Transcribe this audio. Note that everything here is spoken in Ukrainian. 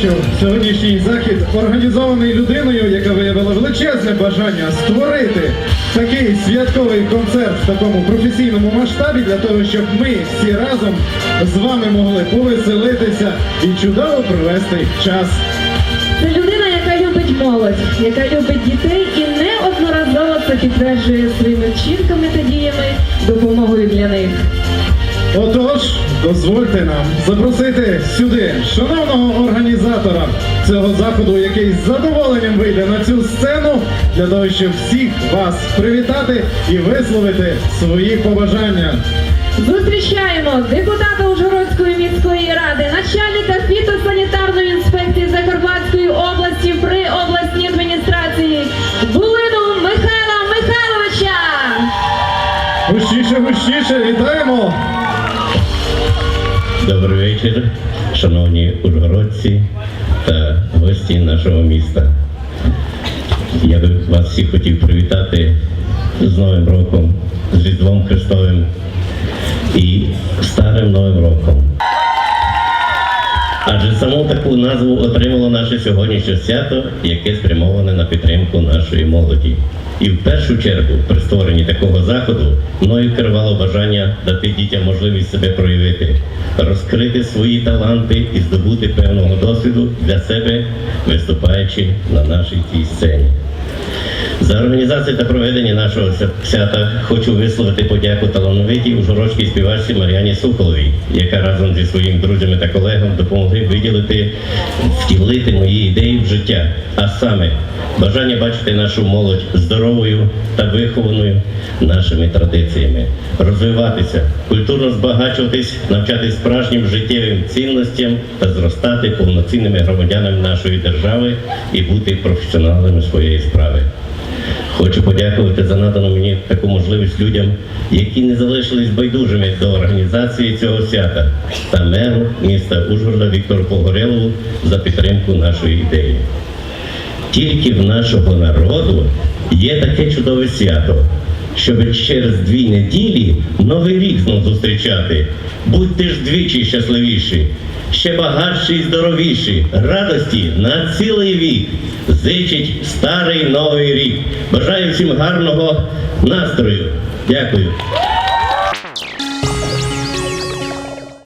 Що сьогоднішній захід організований людиною, яка виявила величезне бажання створити такий святковий концерт в такому професійному масштабі для того, щоб ми всі разом з вами могли повеселитися і чудово провести час. Це людина, яка любить молодь, яка любить дітей і неодноразово це підтверджує своїми вчинками та діями, допомогою для них. Отож, дозвольте нам запросити сюди шановного організатора цього заходу, який з задоволенням вийде на цю сцену для того, щоб всіх вас привітати і висловити свої побажання. Зустрічаємо депутата Ужгородської міської ради, начальника фітосанітарної інспекції Закарпатської області при обласній адміністрації Булину Михайла Михайловича. Гущіше, гущіше, вітаємо! Добрий вечір, шановні ужгородці та гості нашого міста. Я би вас всіх хотів привітати з Новим роком, з Різдвом Христовим і Старим Новим роком. Адже саму таку назву отримало наше сьогоднішнє свято, яке спрямоване на підтримку нашої молоді. І в першу чергу при створенні такого заходу мною керувало бажання дати дітям можливість себе проявити, розкрити свої таланти і здобути певного досвіду для себе, виступаючи на нашій цій сцені. За організацію та проведення нашого свята хочу висловити подяку талановитій ужгородській співачці Мар'яні Сухоловій, яка разом зі своїм друзями та колегами допомогли виділити, втілити мої ідеї в життя, а саме бажання бачити нашу молодь здоровою та вихованою нашими традиціями, розвиватися, культурно збагачуватись, навчатись справжнім життєвим цінностям та зростати повноцінними громадянами нашої держави і бути професіоналами своєї справи. Хочу подякувати за надану мені таку можливість людям, які не залишились байдужими до організації цього свята та меру міста Ужгорода Віктору Погорелову за підтримку нашої ідеї. Тільки в нашого народу є таке чудове свято, щоб через дві неділі новий рік знов зустрічати. Будьте ж двічі щасливіші, ще багатші і здоровіші, радості на цілий вік. Зичить старий новий рік. Бажаю всім гарного настрою. Дякую.